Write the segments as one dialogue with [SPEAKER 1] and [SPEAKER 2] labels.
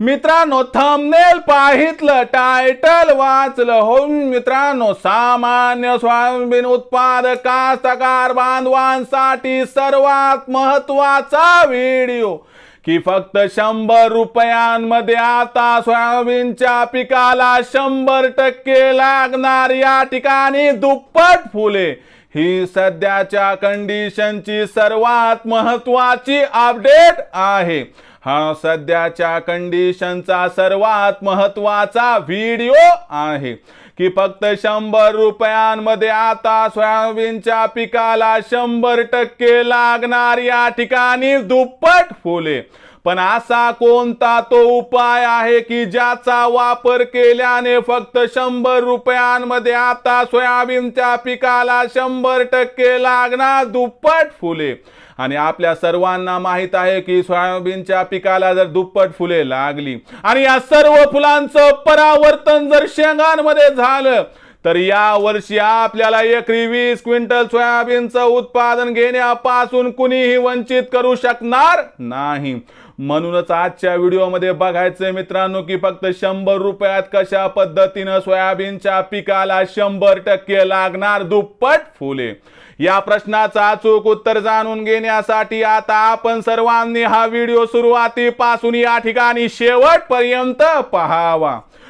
[SPEAKER 1] मित्रांनो thumbnail पाहितलं title वाचलं हो मित्रांनो सामान्य सोयाबीन उत्पादक कास्तकार बांधवांसाठी सर्वात महत्त्वाचा व्हिडिओ की फक्त शंभर रुपयांमध्ये आता सोयाबीनच्या पिकाला शंभर टक्के लागणार या ठिकाणी दुप्पट फुले. ही सध्याच्या कंडिशनची सर्वात महत्वाची अपडेट आहे. हा सध्याच्या कंडिशनचा सर्वात महत्त्वाचा व्हिडिओ आहे की फक्त शंभर रुपयांमध्ये आता सोयाबीनच्या पिकाला शंभर टक्के लागणार या ठिकाणी दुप्पट फुले. पण असा कोणता तो उपाय आहे की ज्याचा वापर केल्याने फक्त शंभर रुपयांमध्ये आता सोयाबीनच्या पिकाला शंभर टक्के लागणार दुप्पट फुले? आणि आपल्या सर्वांना माहीत आहे की सोयाबीनच्या पिकाला जर दुप्पट फुले लागली आणि या सर्व फुलांचं परावर्तन जर शेंगांमध्ये झालं तर या वर्षी आपल्याला एकरी वीस क्विंटल सोयाबीनचं उत्पादन घेण्यापासून कुणीही वंचित करू शकणार नाही. म्हणूनच आजच्या व्हिडिओमध्ये बघायचं मित्रांनो की फक्त शंभर रुपयात कशा पद्धतीनं सोयाबीनच्या पिकाला शंभर टक्के लागणार दुप्पट फुले? या प्रश्नाचं अचूक उत्तर जाणून घेण्यासाठी आता आपण सर्वांनी हा व्हिडिओ सुरुवातीपासून या ठिकाणी शेवटपर्यंत पहावा.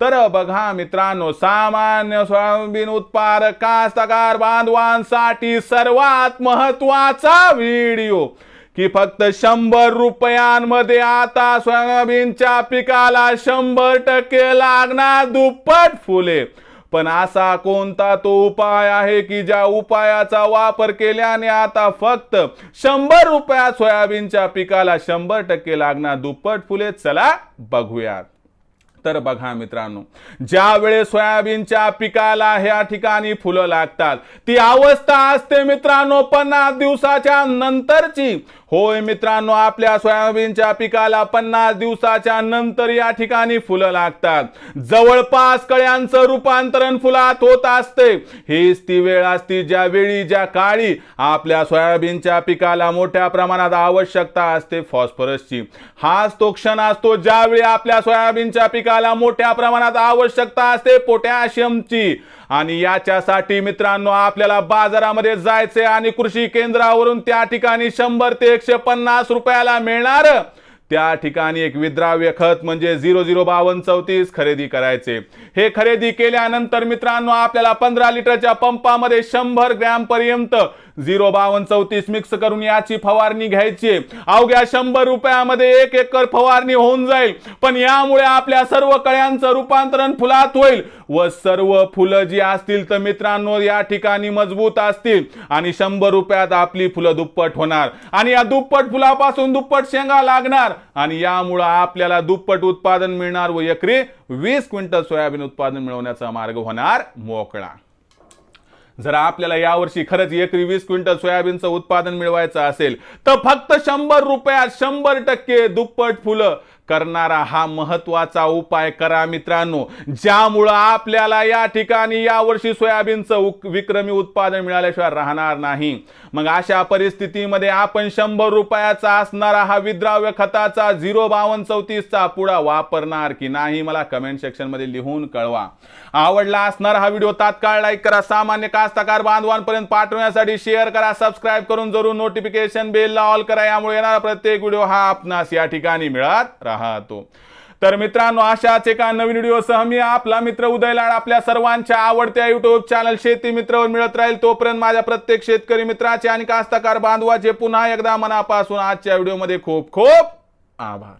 [SPEAKER 1] तर बघा मित्रांनो सामान्य सोयाबीन उत्पादक कास्तकार बांधवांसाठी सर्वात महत्त्वाचा व्हिडिओ की फक्त शंभर रुपयांमध्ये आता सोयाबीनच्या पिकाला शंभर टक्के लागणार दुप्पट फुले. पण असा कोणता तो उपाय आहे की ज्या उपायाचा वापर केल्याने आता फक्त शंभर रुपयात सोयाबीनच्या पिकाला शंभर टक्के लागणार दुप्पट फुले? चला बघूयात. तर बघा मित्रांनो ज्या वेळेस सोयाबीनच्या पिकाला ह्या ठिकाणी फुलं लागतात ती अवस्था असते मित्रांनो पन्नास दिवसाच्या नंतरची. होय मित्रांनो आपल्या सोयाबीनच्या पिकाला पन्नास दिवसाच्या नंतर या ठिकाणी फुलं लागतात. जवळपास कळ्यांचं रूपांतरण फुलात होत असते. हीच ती वेळ असते ज्या वेळी ज्या काळी आपल्या सोयाबीनच्या पिकाला मोठ्या प्रमाणात आवश्यकता असते फॉस्फरसची. हाच तो क्षण असतो ज्यावेळी आपल्या सोयाबीनच्या पिकाला मोठ्या प्रमाणात आवश्यकता असते पोटॅशियमची. आणि याच्यासाठी मित्रांनो आपल्याला बाजारामध्ये जायचे आणि कृषी केंद्रावरून त्या ठिकाणी शंभर ते एकशे पन्नास रुपयाला मिळणार. त्या ठिकाणी एक विद्राव्य खत म्हणजे झिरो झिरो बावन्न चौतीस खरेदी करायचे. हे खरेदी केल्यानंतर मित्रांनो आपल्याला पंधरा लिटरच्या पंपामध्ये शंभर ग्रॅम पर्यंत झिरो बावन्न चौतीस मिक्स करून याची फवारणी घ्यायची. अवघ्या शंभर रुपयामध्ये एक एकर फवारणी होऊन जाईल. पण यामुळे आपल्या सर्व कळ्यांचं रूपांतरण फुलात होईल व सर्व फुलं जी असतील तर मित्रांनो या ठिकाणी मजबूत असतील. आणि शंभर रुपयात आपली फुलं दुप्पट होणार. आणि या दुप्पट फुलापासून दुप्पट शेंगा लागणार. आणि यामुळं आपल्याला दुप्पट उत्पादन मिळणार व एकरी वीस क्विंटल सोयाबीन उत्पादन मिळवण्याचा मार्ग होणार मोकळा. जर आपल्याला यावर्षी खरंच एकरी वीस क्विंटल सोयाबीनचं उत्पादन मिळवायचं असेल तर फक्त शंभर रुपयात शंभर टक्के दुप्पट फुलं करणारा हा महत्त्वाचा उपाय करा मित्रांनो. ज्यामुळं आपल्याला या ठिकाणी यावर्षी सोयाबीनचं विक्रमी उत्पादन मिळाल्याशिवाय राहणार नाही. मग अशा परिस्थितीमध्ये आपण शंभर रुपयाचा असणारा हा विद्राव्य खताचा झिरो बावन्न चौतीसचा पुडा वापरणार की नाही मला कमेंट सेक्शनमध्ये लिहून कळवा. आवडला असणारा हा व्हिडिओ तात्काळ लाईक करा. सामान्य कास्तकार बांधवांपर्यंत पाठवण्यासाठी शेअर करा. सबस्क्राईब करून जरूर नोटिफिकेशन बेलला ऑल करा. यामुळे येणारा प्रत्येक व्हिडिओ हा आपणास या ठिकाणी मिळत पाहतो. तर मित्रांनो अशाच एका नवीन व्हिडिओसह मी आपला मित्र उदय लाड आपल्या सर्वांच्या आवडत्या युट्यूब चॅनल शेती मित्रवर मिळत राहील. तोपर्यंत माझ्या प्रत्येक शेतकरी मित्राचे आणि कास्तकार बांधवाचे पुन्हा एकदा मनापासून आजच्या व्हिडिओमध्ये खूप खूप आभार.